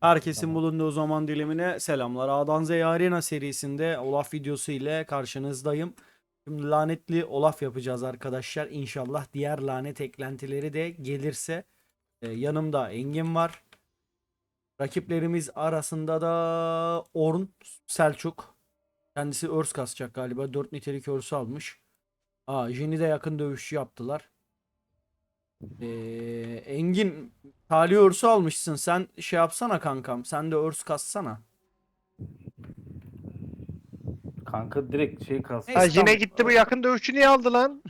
Herkesin bulunduğu zaman dilimine selamlar. A'dan Z'ye Arena serisinde Olaf videosu ile karşınızdayım. Şimdi lanetli Olaf yapacağız arkadaşlar. İnşallah diğer lanet eklentileri de gelirse. Ee, yanımda Engin var. Rakiplerimiz arasında da Orn Selçuk. Kendisi örs kasacak galiba. 4 nitelik örsü almış. Aa, Jin'i de yakın dövüşçü yaptılar. Ee, Engin tali örsü almışsın. Sen şey yapsana kankam. Sen de örs kassana. Kanka direkt şey. Neyse, Ha yine gitti bu yakın dövüşçü niye aldı lan?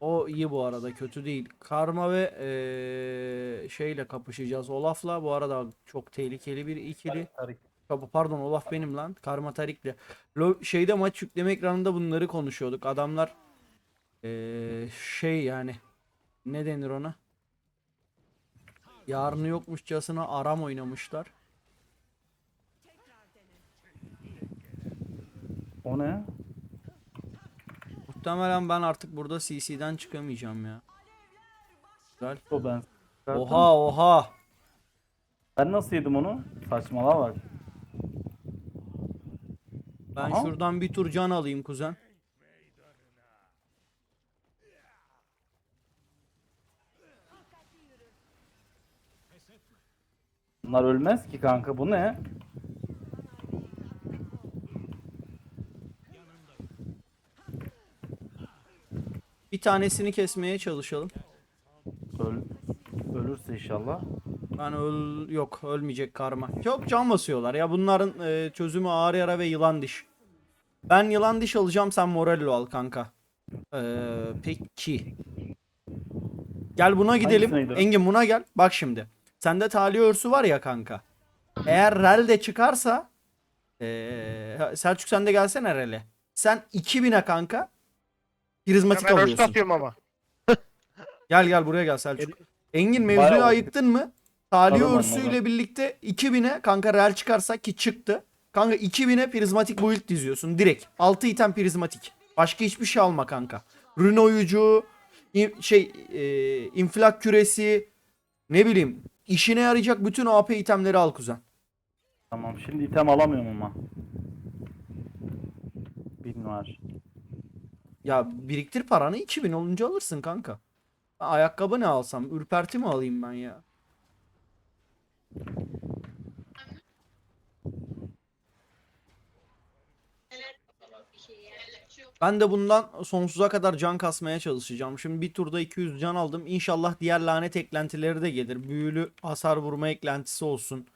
O iyi bu arada kötü değil. Karma ve eee, şeyle kapışacağız. Olaf'la bu arada çok tehlikeli bir ikili. Tarik. Kapı pardon Olaf benim lan. Karma Tarik'le. Lo- şeyde maç yükleme ekranında bunları konuşuyorduk. Adamlar eee, şey yani ne denir ona? Yarını yokmuşçasına aram oynamışlar. O ne? Muhtemelen ben artık burada CC'den çıkamayacağım ya. Güzel. O ben. Oha oha. Ben nasıl yedim onu? Saçmalığa bak. Ben Aha. şuradan bir tur can alayım kuzen. Bunlar ölmez ki kanka bu ne? Bir tanesini kesmeye çalışalım. Öl ölürse inşallah. Ben öl yok ölmeyecek karma. Çok can basıyorlar ya bunların e, çözümü ağır yara ve yılan diş. Ben yılan diş alacağım sen Morello al kanka. Ee, peki. Gel buna gidelim. Engin buna gel. Bak şimdi. Sende tali örsü var ya kanka. Eğer rel de çıkarsa ee, Selçuk sen de gelsene rele. Sen 2000'e kanka prizmatik Ben alıyorsun. atıyorum ama. Gel gel buraya gel Selçuk. Engin mevzuyu Bayağı- ayıktın mı? Tali Anladım, örsüyle anladım. birlikte 2000'e kanka real çıkarsak ki çıktı. Kanka 2000'e prizmatik build diziyorsun direkt. 6 item prizmatik. Başka hiçbir şey alma kanka. Rune oyucu, in- şey e, inflak küresi, ne bileyim işine yarayacak bütün AP itemleri al kuzen. Tamam şimdi item alamıyorum ama. Bin var. Ya biriktir paranı 2000 olunca alırsın kanka. Ayakkabı ne alsam? Ürperti mi alayım ben ya? Ben de bundan sonsuza kadar can kasmaya çalışacağım. Şimdi bir turda 200 can aldım. İnşallah diğer lanet eklentileri de gelir. Büyülü hasar vurma eklentisi olsun.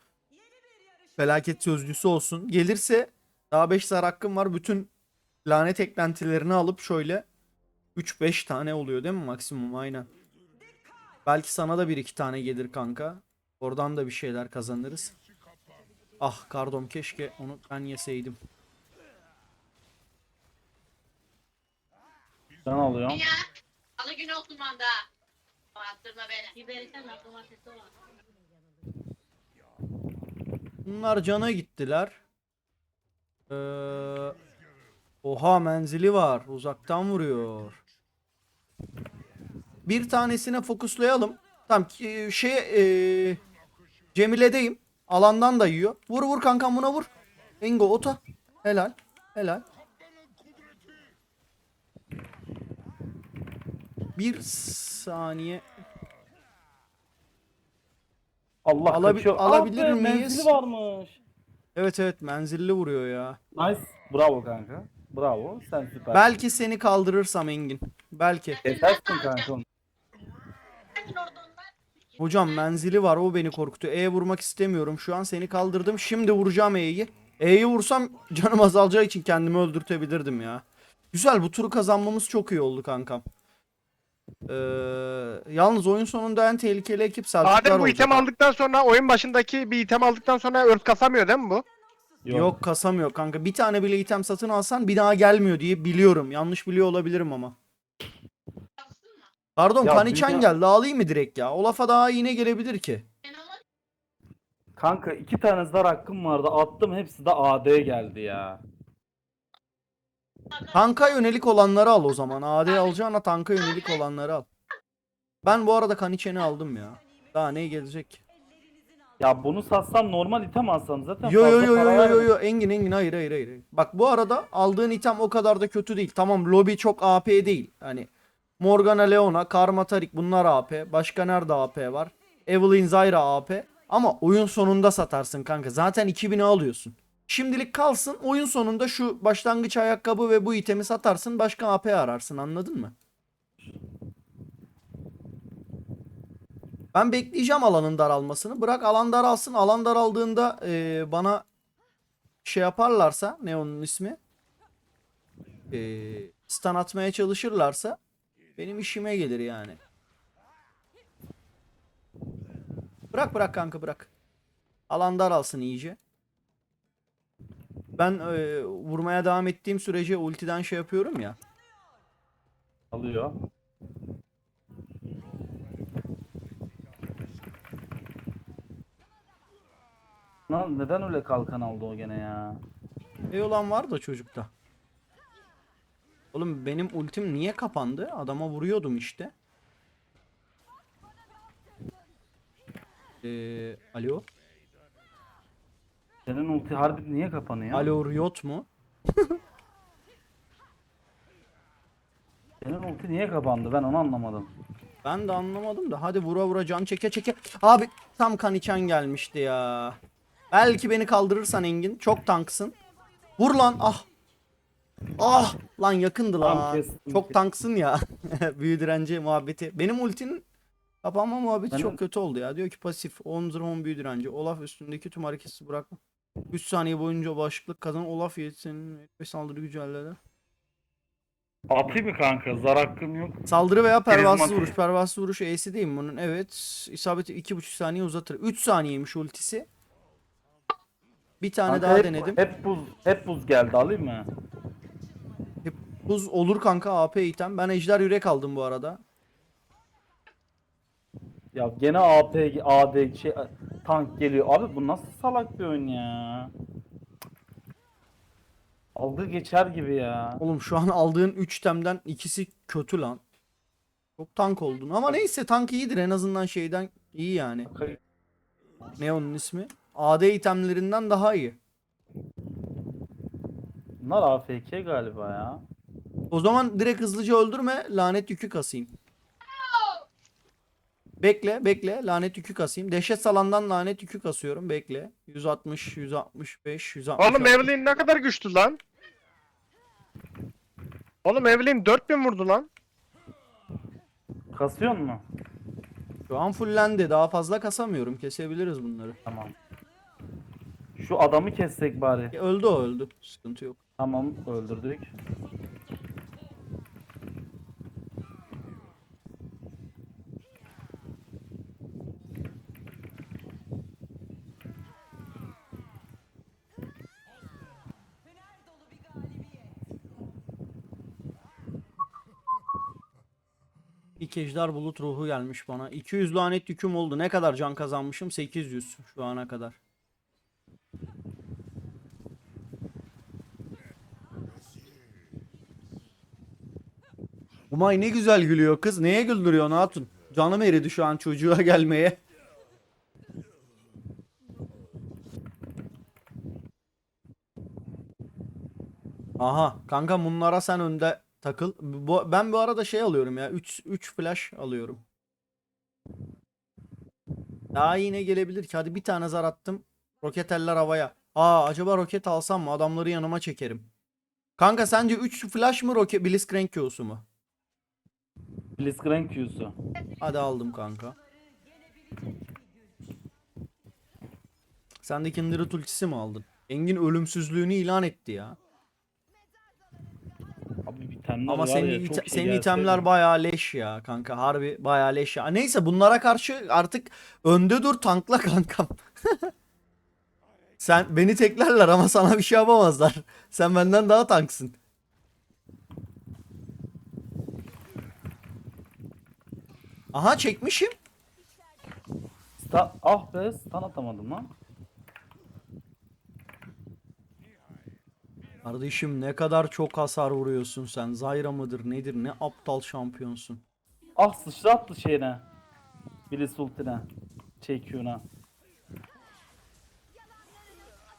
Felaket sözcüsü olsun. Gelirse daha 5 zar hakkım var. Bütün lanet eklentilerini alıp şöyle 3-5 tane oluyor değil mi maksimum aynen. Belki sana da bir iki tane gelir kanka. Oradan da bir şeyler kazanırız. Ah kardom keşke onu ben yeseydim. Ben alıyorum. Ya. Salı günü okumanda. Attırma beni. Biberiten domatesi var. Bunlar cana gittiler. Ee, oha menzili var. Uzaktan vuruyor. Bir tanesine fokuslayalım. Tamam ki- şey ee, Cemile'deyim. Alandan da yiyor. Vur vur kankam buna vur. Engo ota. Helal. Helal. Bir saniye. Allah Alabi- kaçıyor. alabilir Ah be, miyiz? Menzili varmış. Evet evet menzilli vuruyor ya. Nice. Bravo kanka. Bravo. Sen süper. Belki seni kaldırırsam Engin. Belki. Kesersin kanka onu. Hocam menzili var o beni korkutuyor. E'ye vurmak istemiyorum. Şu an seni kaldırdım. Şimdi vuracağım E'yi. E'yi vursam canım azalacağı için kendimi öldürtebilirdim ya. Güzel bu turu kazanmamız çok iyi oldu kankam. Ee, yalnız oyun sonunda en tehlikeli ekip Selçuklar Adem bu olacak. item aldıktan sonra oyun başındaki bir item aldıktan sonra örs kasamıyor değil mi bu? Yok. kasamıyor kanka. Bir tane bile item satın alsan bir daha gelmiyor diye biliyorum. Yanlış biliyor olabilirim ama. Pardon Ya Kaniçen dünya- geldi. Alayım mı direkt ya? O lafa daha yine gelebilir ki. Kanka iki tane zar hakkım vardı. Attım hepsi de AD geldi ya. Tanka yönelik olanları al o zaman. AD alacağına tanka yönelik olanları al. Ben bu arada Kaniçen'i aldım ya. Daha ne gelecek ki? Ya bunu satsam normal item alsam zaten Yo yo fazla yo yo para yo yo vermem. yo Engin Engin hayır hayır hayır. hayır. Bak bu arada aldığın item o kadar da kötü değil. Tamam lobby çok AP değil. Hani Morgana Leona, Karma Tarik bunlar AP. Başka nerede AP var? Evelyn Zyra AP. Ama oyun sonunda satarsın kanka. Zaten 2000'e alıyorsun. Şimdilik kalsın. Oyun sonunda şu başlangıç ayakkabı ve bu itemi satarsın. Başka AP ararsın anladın mı? Ben bekleyeceğim alanın daralmasını. Bırak alan daralsın. Alan daraldığında eee, bana şey yaparlarsa ne onun ismi? Eee stun atmaya çalışırlarsa benim işime gelir yani. Bırak bırak kanka bırak. Alan daralsın iyice. Ben eee, vurmaya devam ettiğim sürece ultiden şey yapıyorum ya. Alıyor. Lan neden öyle kalkan aldı o gene ya? E olan var da çocukta. Oğlum benim ultim niye kapandı? Adama vuruyordum işte. Eee alo? Senin ulti harbi niye kapanıyor? Alo Riot mu? Senin ulti niye kapandı? Ben onu anlamadım. Ben de anlamadım da hadi vura vura can çeke çeke. Abi tam kan içen gelmişti ya. Belki beni kaldırırsan Engin. Çok tanksın. Vur lan ah. Ah lan yakındı lan. kestim. Çok tanksın ya. Büyü direnci muhabbeti. Benim ultinin kapanma muhabbeti Benim- çok kötü oldu ya. Diyor ki pasif 10 zırh 10 büyü direnci. Olaf üstündeki tüm hareketsiz bırakma. 3 saniye boyunca bağışıklık kazan. Olaf yetisinin ve saldırı gücü elde Atayım mı kanka? Zar hakkım yok. Saldırı veya pervasız Karizmatik. vuruş. Pervasız vuruş E'si değil mi bunun? Evet. İsabeti 2,5 saniye uzatır. 3 saniyeymiş ultisi. Bir tane Kanka daha hep, denedim. Hep buz, hep buz geldi alayım mı? Buz olur kanka AP item. Ben ejder yürek aldım bu arada. Ya gene AP, AD şey tank geliyor. Abi bu nasıl salak bir oyun ya? Aldı geçer gibi ya. Oğlum şu an aldığın 3 itemden ikisi kötü lan. Çok tank oldun. Ama neyse tank iyidir en azından şeyden iyi yani. Ne onun ismi? AD itemlerinden daha iyi. Bunlar AFK galiba ya. O zaman direkt hızlıca öldürme lanet yükü kasayım. Bekle bekle lanet yükü kasayım. Dehşet salandan lanet yükü kasıyorum bekle. 160 165 160. Oğlum Evelyn ne kadar güçlü lan? Oğlum Evelyn 4000 vurdu lan. Kasıyor mu? Şu an fullendi daha fazla kasamıyorum kesebiliriz bunları. Tamam. Şu adamı kessek bari. E, Öldü o öldü sıkıntı yok. Tamam öldürdük. İlk ejder bulut ruhu gelmiş bana. 200 lanet yüküm oldu. Ne kadar can kazanmışım? 800 şu ana kadar. Umay ne güzel gülüyor kız. Neye güldürüyor Hatun? Canım eridi şu an çocuğa gelmeye. Aha kanka bunlara sen önde takıl. Bu, ben bu arada şey alıyorum ya 3 3 flash alıyorum. Daha yine gelebilir ki. Hadi bir tane zar attım. Roket eller havaya. Aa acaba roket alsam mı? Adamları yanıma çekerim. Kanka sence 3 flash mı roket Blitzcrank Q'su mu? Blitzcrank Q'su. Hadi aldım kanka. Sen de Kindred ultisi mi aldın? Engin ölümsüzlüğünü ilan etti ya. Tane Ama var senin, ya, ite- çok senin itemler bayağı leş ya kanka. Harbi bayağı leş ya. Neyse bunlara karşı artık önde dur tankla kankam. Sen beni teklerler ama sana bir şey yapamazlar. Sen benden daha tanksın. Aha çekmişim. Sta- ah be stun atamadım lan. Kardeşim ne kadar çok hasar vuruyorsun sen. Zyra mıdır nedir ne aptal şampiyonsun. Ah sıçrattı şeyine. Blitz ultine. Çekiyoruna.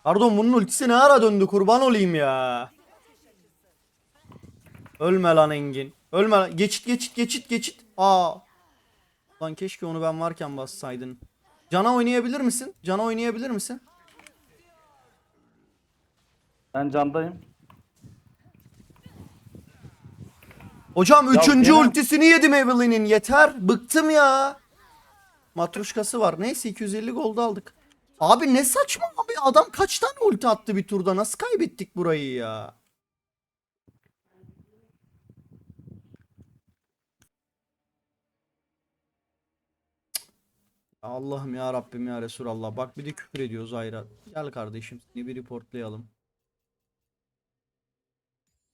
Pardon bunun ultisi ne ara döndü kurban olayım ya. Ölme lan Engin. Ölme lan. Geçit geçit geçit geçit. Aa. Lan keşke onu ben varken bassaydın. Cana oynayabilir misin? Cana oynayabilir misin? Ben candayım. Hocam Ya üçüncü gene- ultisini yedim Evelyn'in. Yeter. Bıktım ya. Matruşkası var. Neyse 250 gold aldık. Abi ne saçma abi. Adam kaç tane ulti attı bir turda. Nasıl kaybettik burayı ya? Allah'ım ya Rabbim ya Resulallah. Bak bir de küfür ediyoruz Ayra. Gel kardeşim seni bir reportlayalım.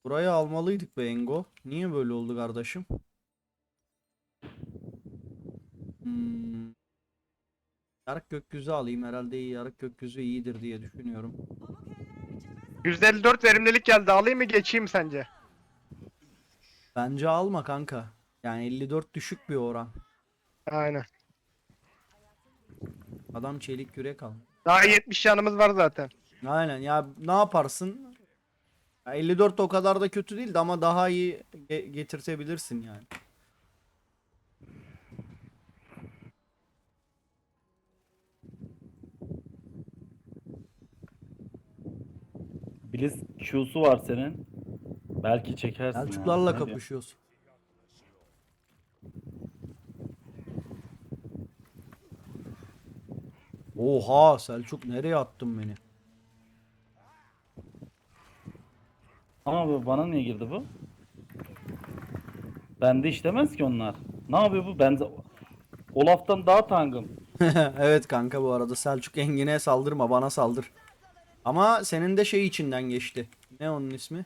Burayı almalıydık be Engo. Niye böyle oldu kardeşim? Hmm. Yarık gökyüzü alayım. Herhalde iyi yarık gökyüzü iyidir diye düşünüyorum. %54 verimlilik geldi. Alayım mı geçeyim sence? Bence alma kanka. Yani 54 düşük bir oran. Aynen. Adam çelik yürek al. Daha 70 yanımız var zaten. Aynen ya ne yaparsın? Ya 54 o kadar da kötü değildi ama daha iyi ge- getirtebilirsin yani. Blitz Q'su var senin. Belki çekersin. Selçuklarla Ne diyor? kapışıyoruz. Oha Selçuk nereye attın beni? Ama bu bana niye girdi bu? Bende işlemez ki onlar. Ne yapıyor bu? Bende Olaf'tan daha tangım. Evet kanka bu arada Selçuk Engin'e saldırma bana saldır. Ama senin de şey içinden geçti. Ne onun ismi?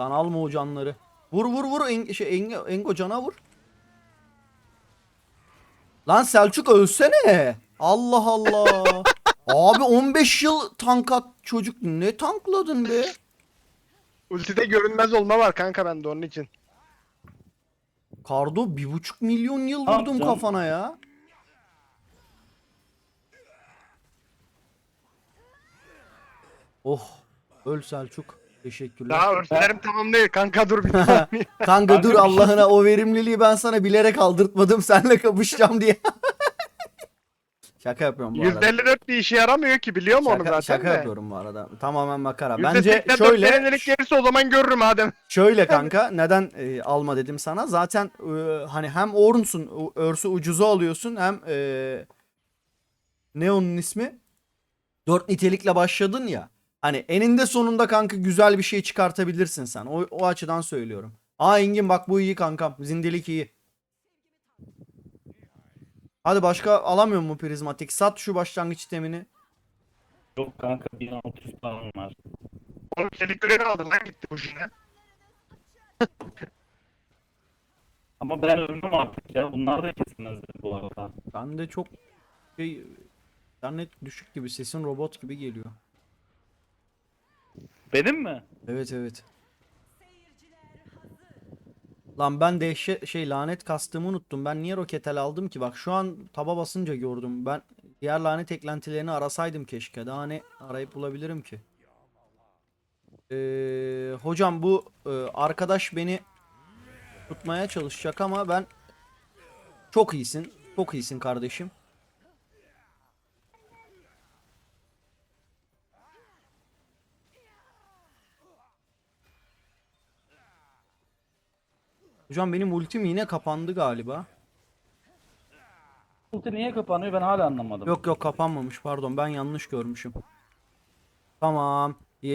Lan alma o canları. Vur vur vur Eng- şey, Eng- Engo cana vur. Lan Selçuk ölsene. Allah Allah. Abi 15 yıl tank at çocuk ne tankladın be? Ultide görünmez olma var kanka bende onun için. Kardo bir buçuk milyon yıl Ne vurdum yapacaksın? kafana ya. Oh. Öl Selçuk. Teşekkürler. Daha örtülerim tamam değil kanka dur bir saniye. Kanka dur bir şey- Allah'ına o verimliliği ben sana bilerek aldırtmadım. Seninle kapışacağım diye. şaka yapıyorum bu arada. %54 bir işe yaramıyor ki biliyor mu onu Şaka, zaten şaka de. yapıyorum bu arada. Tamamen makara. Bence %84 şöyle verimlilik gelirse o zaman görürüm Adem. şöyle kanka neden e, alma dedim sana. Zaten e, hani hem Ornn'sun, u- Örs'ü ucuza alıyorsun hem e, ne onun ismi? Dört nitelikle başladın ya. Hani eninde sonunda kanka güzel bir şey çıkartabilirsin sen. O, o açıdan söylüyorum. Aa Engin bak bu iyi kankam. Zindelik iyi. Hadi başka alamıyor mu prizmatik? Sat şu başlangıç itemini. Yok kanka 1600 param var. Oğlum çelik görevi aldın lan gitti bu şuna. Ama ben ölmem artık ya. Bunlar da kesilmez bu arada. Ben de çok şey internet düşük gibi sesin robot gibi geliyor. Benim mi? Evet evet. Lan ben dehşet şey lanet kastımı unuttum. Ben niye roketel aldım ki? Bak şu an taba basınca gördüm. Ben diğer lanet eklentilerini arasaydım keşke. Daha ne arayıp bulabilirim ki? Ee, hocam bu e, arkadaş beni tutmaya çalışacak ama ben çok iyisin. Çok iyisin kardeşim. Hocam benim ultim yine kapandı galiba. Ulti niye kapanıyor ben hala anlamadım. Yok yok kapanmamış pardon ben yanlış görmüşüm. Tamam. Ee,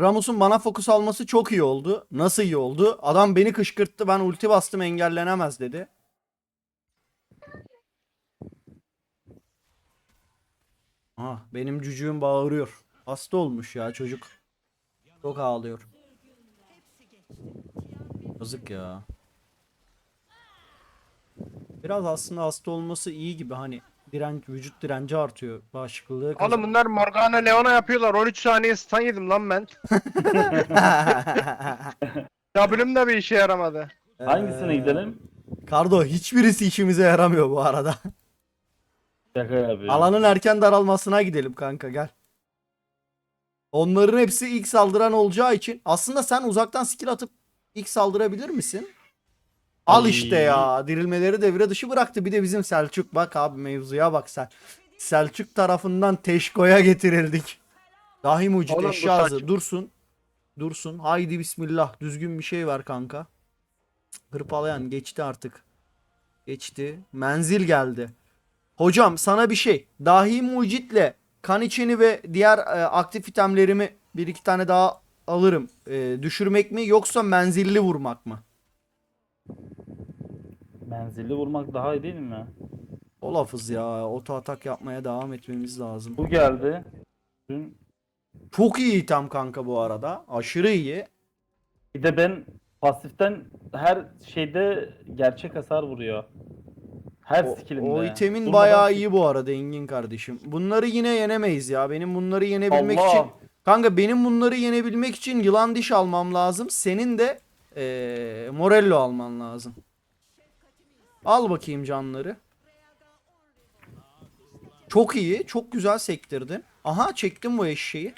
Ramus'un bana fokus alması çok iyi oldu. Nasıl iyi oldu? Adam beni kışkırttı ben ulti bastım engellenemez dedi. Ah benim cücüğüm bağırıyor. Hasta olmuş ya çocuk. Çok ağlıyor. Yazık ya. Biraz aslında hasta olması iyi gibi hani direnç vücut direnci artıyor bağışıklığı kazan- Oğlum bunlar Morgana Leona yapıyorlar. 13 saniye stun yedim lan ben. W'm de bir işe yaramadı. Hangisine Ee, gidelim? Kardo hiçbirisi işimize yaramıyor bu arada. Şaka yapıyor. Alanın erken daralmasına gidelim kanka gel. Onların hepsi ilk saldıran olacağı için aslında sen uzaktan skill atıp ilk saldırabilir misin? Al işte ya. Dirilmeleri devre dışı bıraktı. Bir de bizim Selçuk bak abi mevzuya bak sen. Selçuk tarafından Teşko'ya getirildik. Dahi mucit Oğlum bu dursun. Dursun. Haydi bismillah. Düzgün bir şey var kanka. Hırpalayan geçti artık. Geçti. Menzil geldi. Hocam sana bir şey. Dahi mucitle kan içeni ve diğer e, aktif itemlerimi bir iki tane daha alırım. E, düşürmek mi yoksa menzilli vurmak mı? Menzilli vurmak daha iyi değil mi? O lafız ya. Oto atak yapmaya devam etmemiz lazım. Bu geldi. Dün Çok iyi item kanka bu arada. Aşırı iyi. bir de ben pasiften her şeyde gerçek hasar vuruyor. Her O, skillimde. o itemin Durmadan bayağı iyi bu arada Engin kardeşim. Bunları yine yenemeyiz ya. Benim bunları yenebilmek Allah! için kanka benim bunları yenebilmek için yılan diş almam lazım. Senin de eee Morello alman lazım. Al bakayım canları. Çok iyi. Çok güzel sektirdin. Aha çektim bu eşeği.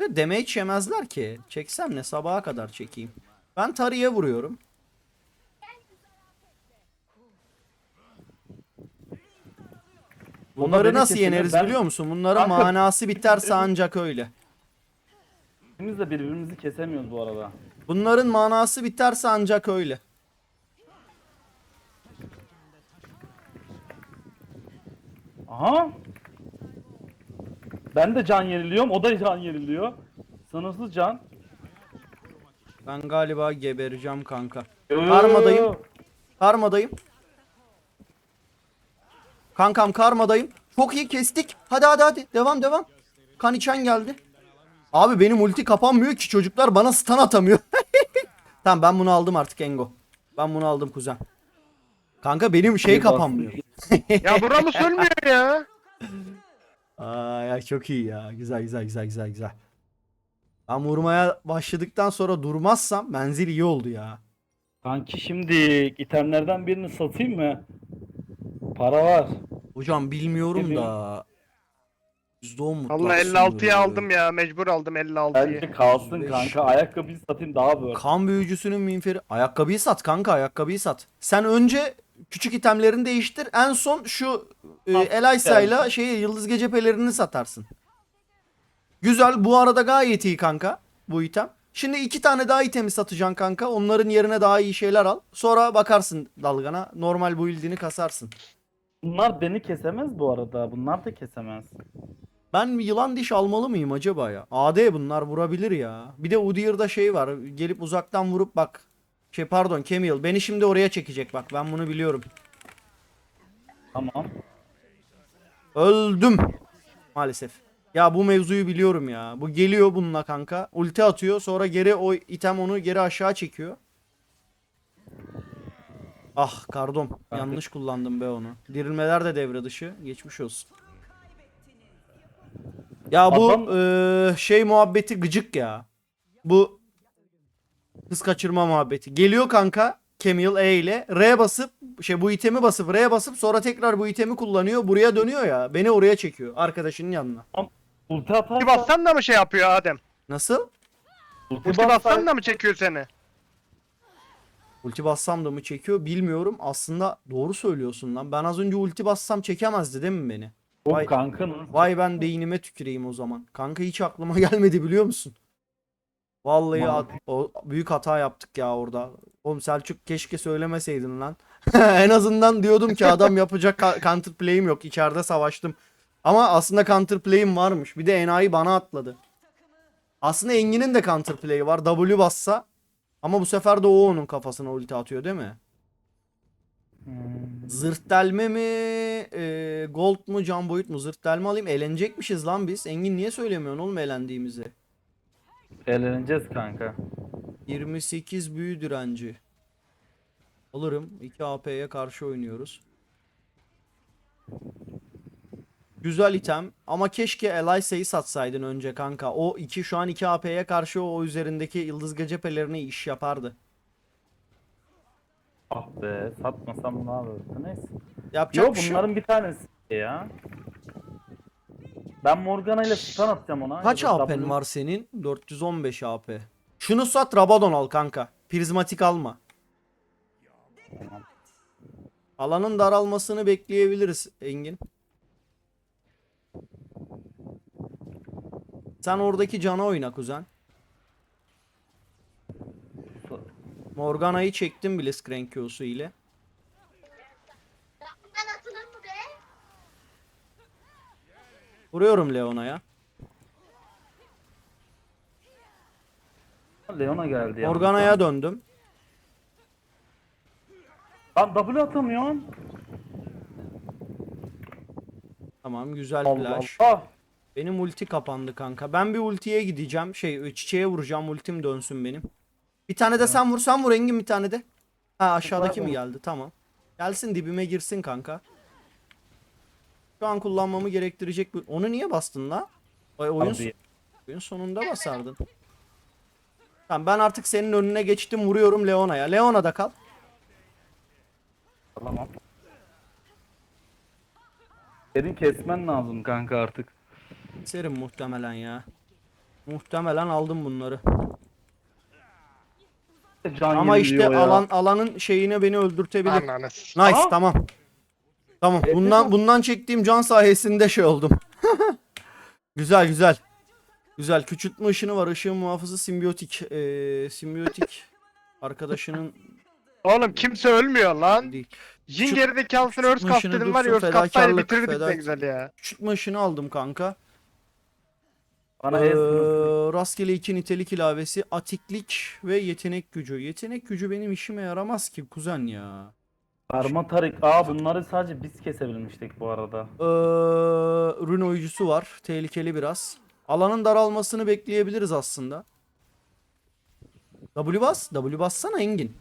Ve damage yemezler ki. Çeksem ne sabaha kadar çekeyim. Ben tarıya vuruyorum. Bunları nasıl yeneriz Ben- biliyor musun? Bunların Kanka- manası biterse ancak öyle. İkimiz de birbirimizi kesemiyoruz bu arada. Bunların manası biterse ancak öyle. Aha. Ben de can yeniliyorum. O da can yeniliyor. Sınırsız can. Ben galiba gebereceğim kanka. Yo, yo, Karmadayım. yo. Karmadayım. Kankam karmadayım. Çok iyi kestik. Hadi hadi hadi. Devam devam. Kan içen geldi. Abi benim ulti kapanmıyor ki çocuklar bana stun atamıyor. tamam ben bunu aldım artık Engo. Ben bunu aldım kuzen. Kanka benim şey kapanmıyor. Ya buramı ölmüyor ya. Aa ya çok iyi ya. Güzel güzel güzel güzel güzel. Ben vurmaya başladıktan sonra durmazsam menzil iyi oldu ya. Kanki şimdi itemlerden birini satayım mı? Para var. Hocam bilmiyorum Bilmiyorum. da. %10 mutlak Allah sınırı. 56'ya aldım ya. Mecbur aldım 56'yı. Bence kalsın Beş. kanka. Ayakkabıyı satayım daha böyle. Kan büyücüsünün minferi. Ayakkabıyı sat kanka ayakkabıyı sat. Sen önce küçük itemlerini değiştir. En son şu e, Elisa'yla geldi. şeyi yıldız gece pelerini satarsın. Güzel bu arada gayet iyi kanka bu item. Şimdi iki tane daha itemi satacaksın kanka. Onların yerine daha iyi şeyler al. Sonra bakarsın dalgana. Normal build'ini kasarsın. Bunlar beni kesemez bu arada. Bunlar da kesemez. Ben yılan diş almalı mıyım acaba ya? AD bunlar vurabilir ya. Bir de Udyr'da şey var. Gelip uzaktan vurup bak. Şey pardon Camille. Beni şimdi oraya çekecek bak. Ben bunu biliyorum. Tamam. Öldüm. Maalesef. Ya bu mevzuyu biliyorum ya. Bu geliyor bununla kanka. Ulti atıyor. Sonra geri o item onu geri aşağı çekiyor. Ah kardom. Yanlış kullandım be onu. Dirilmeler de devre dışı. Geçmiş olsun. Ya bu Adam- eee, şey muhabbeti gıcık ya. Bu kız kaçırma muhabbeti. Geliyor kanka Camille E ile R basıp şey bu itemi basıp R'ye basıp sonra tekrar bu itemi kullanıyor. Buraya dönüyor ya. Beni oraya çekiyor. Arkadaşının yanına. Ulti atarsa... Ulti bassan da mı şey yapıyor Adem? Nasıl? Ulti Ulti bassan- da mı çekiyor seni? Ulti bassam da mı çekiyor bilmiyorum. Aslında doğru söylüyorsun lan. Ben az önce ulti bassam çekemezdi değil mi beni? Vay- kanka nasıl? Vay ben beynime tüküreyim o zaman. Kanka hiç aklıma gelmedi biliyor musun? Vallahi at- o büyük hata yaptık ya orada. Oğlum Selçuk keşke söylemeseydin lan. en azından diyordum ki adam yapacak counter play'im yok. İçeride savaştım. Ama aslında counter play'im varmış. Bir de enayi bana atladı. Aslında Engin'in de counter play'i var. W bassa. Ama bu sefer de o onun kafasına ulti atıyor değil mi? Hmm. Zırt delme mi? e, gold mu? Can boyut mu? Zırt delme alayım. Eğlenecekmişiz lan biz. Engin niye söylemiyorsun oğlum eğlendiğimizi? Eğleneceğiz kanka. 28 büyü direnci. Alırım. 2 AP'ye karşı oynuyoruz. Güzel item ama keşke Elisa'yı satsaydın önce kanka. O 2 şu an 2 AP'ye karşı o üzerindeki yıldız gecepelerine iş yapardı. Ah be satmasam ne olurdu neyse. Yapacak Yok bir şey bunların bir tanesi. ya. Ben Morgana ile stun atacağım ona. Kaç Ya da AP'n W- var senin? 415 AP. Şunu sat Rabadon al kanka. Prizmatik alma. Tamam. Alanın daralmasını bekleyebiliriz Engin. Sen oradaki cana oyna kuzen. Morgana'yı çektim Blitzcrank Q'su ile. Ben atılır mı be? Vuruyorum Leona'ya. Leona geldi ya. Morgana'ya döndüm. Lan W atamıyorum. Tamam güzel Allah flash. Allah. Benim ulti kapandı kanka. Ben bir ultiye gideceğim. Şey çiçeğe vuracağım. Ultim dönsün benim. Bir tane de sen vur. Sen vur Engin bir tane de. Ha aşağıdaki mi geldi? Tamam. Gelsin dibime girsin kanka. Şu an kullanmamı gerektirecek bir... Onu niye bastın la? Ay, oyun, Abi, oyun sonunda basardın. Tamam ben artık senin önüne geçtim vuruyorum Leona'ya. Leona da kal. Tamam. Senin kesmen lazım kanka artık. Serim muhtemelen ya. Muhtemelen aldım bunları. Can Ama işte yeniliyor ya. alan alanın şeyine beni öldürtebilir. Ananı Nice Aa! tamam. Tamam. Bundan bundan çektiğim can sayesinde şey oldum. güzel güzel. Güzel. Küçültme ışını var. Işığın muhafızı simbiyotik. Ee, simbiyotik arkadaşının Oğlum kimse ölmüyor lan. değil. Jin Şu- geridekalasını örs başını kast dedim var ya dursun, kastayla fedakarlık, bitirirdik ne güzel ya. Küçültme ışını aldım kanka. Bana Ee, ee, rastgele iki nitelik ilavesi. Atiklik ve yetenek gücü. Yetenek gücü benim işime yaramaz ki kuzen ya. Karma tarik. Aa bunları sadece biz kesebilmiştik bu arada. Ee, rune oyuncusu var. Tehlikeli biraz. Alanın daralmasını bekleyebiliriz aslında. W bas. W bassana Engin.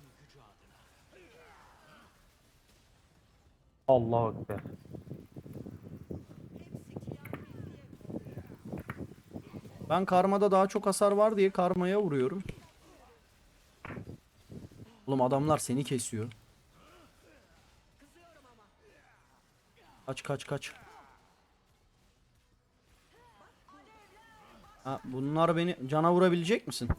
Allah ekber. Ben karmada daha çok hasar var diye karmaya vuruyorum. Oğlum adamlar seni kesiyor. Kaç kaç kaç. Ha, bunlar beni cana vurabilecek misin?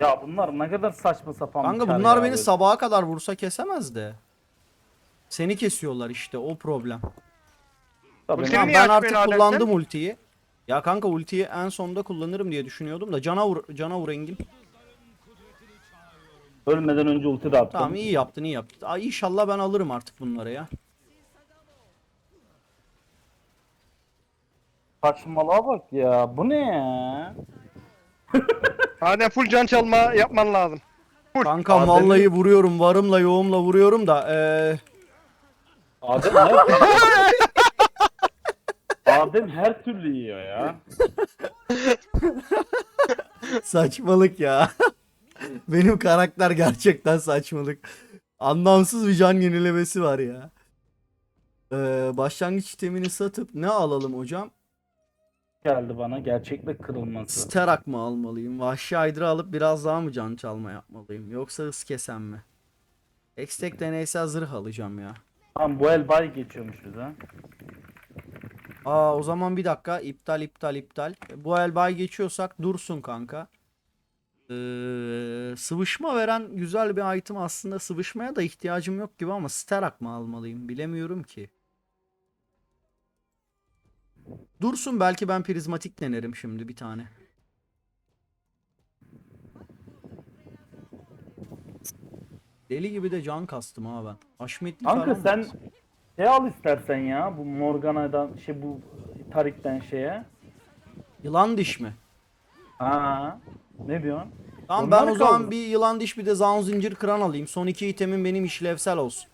Ya bunlar ne kadar saçma sapan Kanka bunlar ya beni böyle. sabaha kadar vursa kesemez de. Seni kesiyorlar işte o problem. Tabii. Ulti- Tamam, niye ben artık kullandım sen? ultiyi. Ya kanka ultiyi en sonda kullanırım diye düşünüyordum da cana vur, cana vur Engin. Ölmeden önce ulti de attım. Tamam iyi yaptın iyi yaptın. Ay inşallah ben alırım artık bunları ya. Saçmalığa bak ya. Bu ne ya? Hadi full can çalma yapman lazım. Kanka Adem'in- vallahi vuruyorum varımla yoğumla vuruyorum da eee Adem her Adem her türlü yiyor ya. saçmalık ya. Benim karakter gerçekten saçmalık. Anlamsız bir can yenilemesi var ya. Eee başlangıç itemini satıp ne alalım hocam? Geldi bana gerçeklik kırılması. Sterak mı almalıyım? Vahşi Hydra alıp biraz daha mı can çalma yapmalıyım? Yoksa hız kesen mi? Ekstek deneysel zırh alacağım ya. Tamam bu el bay geçiyormuş bize. Aa o zaman bir dakika iptal iptal iptal. Bu el bay geçiyorsak dursun kanka. Ee, sıvışma veren güzel bir item aslında sıvışmaya da ihtiyacım yok gibi ama Sterak mı almalıyım bilemiyorum ki. Dursun belki ben prizmatik denerim şimdi bir tane. Deli gibi de can kastım ha ben. Haşmetli Kanka falan sen mı? şey al istersen ya bu Morgana'dan şey bu Tarik'ten şeye. Yılan diş mi? Ha. Ne diyorsun? Tamam Onlar ben o zaman bir yılan diş bir de zaun zincir kıran alayım. Son iki itemim benim işlevsel olsun.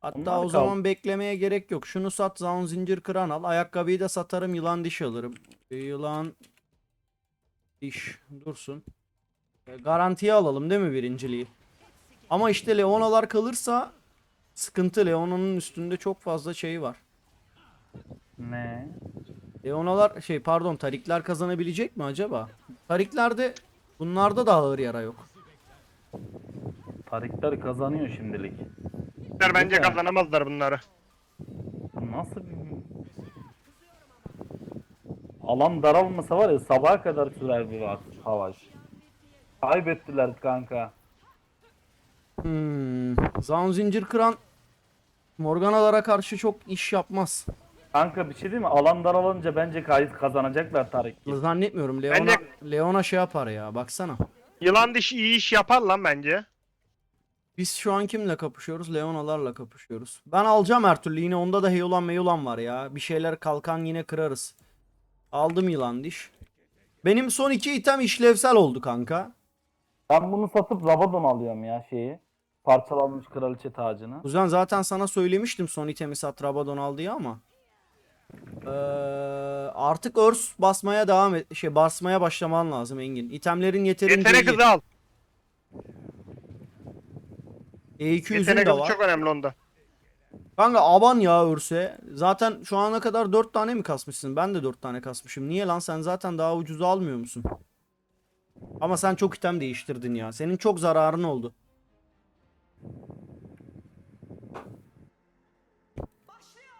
Hatta Onlar o kaldı. zaman beklemeye gerek yok. Şunu sat zaun zincir kıran al. Ayakkabıyı da satarım yılan diş alırım. E, yılan diş dursun. E, garantiye alalım değil mi birinciliği? Ama işte Leonalar kalırsa sıkıntı. Leona'nın üstünde çok fazla şey var. Ne? Leonalar şey pardon tarikler kazanabilecek mi acaba? Tariklerde bunlarda da ağır yara yok. Tarikler kazanıyor şimdilik. Bunlar bence Güzel. kazanamazlar bunları. Nasıl bir... Alan daralmasa var ya sabaha kadar sürer va- savaş. Kaybettiler kanka. Hmm. Zaun zincir kıran Morganalara karşı çok iş yapmaz. Kanka bir şey değil mi? Alan daralınca bence kayıt kazanacaklar Tarik. Zannetmiyorum. Leona, Bence- Leona şey yapar ya. Baksana. Yılan dişi iyi iş yapar lan bence. Biz şu an kimle kapışıyoruz? Leonalarla kapışıyoruz. Ben alacağım her türlü. Yine onda da Heyulan Meyulan var ya. Bir şeyler kalkan yine kırarız. Aldım yılan diş. Benim son iki item işlevsel oldu kanka. Ben bunu satıp Rabadon alıyorum ya şeyi. Parçalanmış kraliçe tacını. Kuzen zaten sana söylemiştim son itemi sat Rabadon al diye ama. Ee, artık örs basmaya devam et. Şey basmaya başlaman lazım Engin. İtemlerin yeterince Yetenek iyi. hızı al. E200'ün Yetenek de hızı var. çok önemli onda. Kanka aban ya örse. Zaten şu ana kadar 4 tane mi kasmışsın? Ben de 4 tane kasmışım. Niye lan sen zaten daha ucuza almıyor musun? Ama sen çok item değiştirdin ya. Senin çok zararın oldu.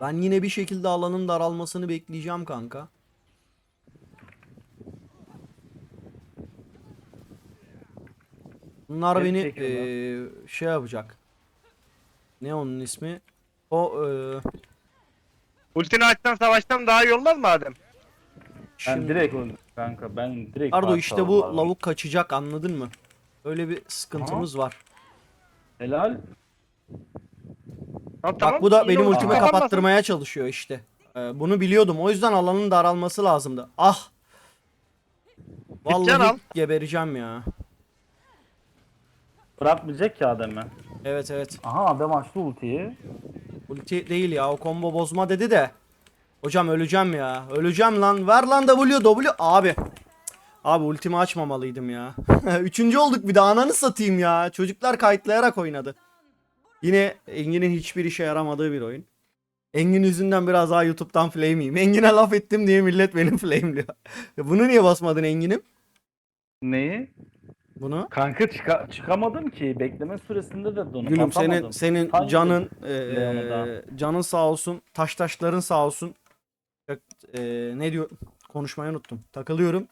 Ben yine bir şekilde alanın daralmasını bekleyeceğim kanka. Bunlar Geri beni eee, şey yapacak. Ne onun ismi? O eee Ultini açtan savaştan daha iyi olmaz mı Adem? Ben şimdi direkt öldüm kanka. Ben direkt Ardo işte bu parçaladım. lavuk kaçacak anladın mı? Öyle bir sıkıntımız var. Helal. Ha, Bak bu da benim ulti ultimi kapanmasın. kapattırmaya çalışıyor işte. Ee, bunu biliyordum. O yüzden alanın daralması lazımdı. Ah. Gideceksin al. Vallahi gebereceğim ya. Bırakmayacak ki Adem'i. Evet evet. Aha Adem açtı ultiyi. Ulti değil ya o combo bozma dedi de. Hocam öleceğim ya. Öleceğim lan. Ver lan W W. Abi. Abi ultimi açmamalıydım ya. Üçüncü olduk bir de ananı satayım ya. Çocuklar kayıtlayarak oynadı. Yine Engin'in hiçbir işe yaramadığı bir oyun. Engin yüzünden biraz daha YouTube'dan flame'iyim. Engin'e laf ettim diye millet beni flame'liyor. Bunu niye basmadın Engin'im? Neyi? Bunu? Kanka çıka- çıkamadım ki. Bekleme süresinde de donup Gülüm senin atamadım. senin Hangi canın eee, canın sağ olsun. Taş taşların sağ olsun. Eee, ne diyor? Konuşmayı unuttum. Takılıyorum.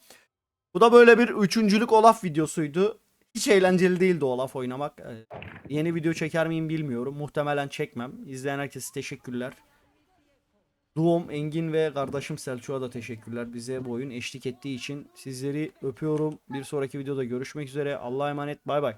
Bu da böyle bir üçüncülük Olaf videosuydu. Hiç eğlenceli değildi Olaf oynamak. Eee, yeni video çeker miyim bilmiyorum. Muhtemelen çekmem. İzleyen herkese teşekkürler. Duom, Engin ve kardeşim Selçuk'a da teşekkürler. Bize bu oyun eşlik ettiği için sizleri öpüyorum. Bir sonraki videoda görüşmek üzere. Allah'a emanet. Bay bay.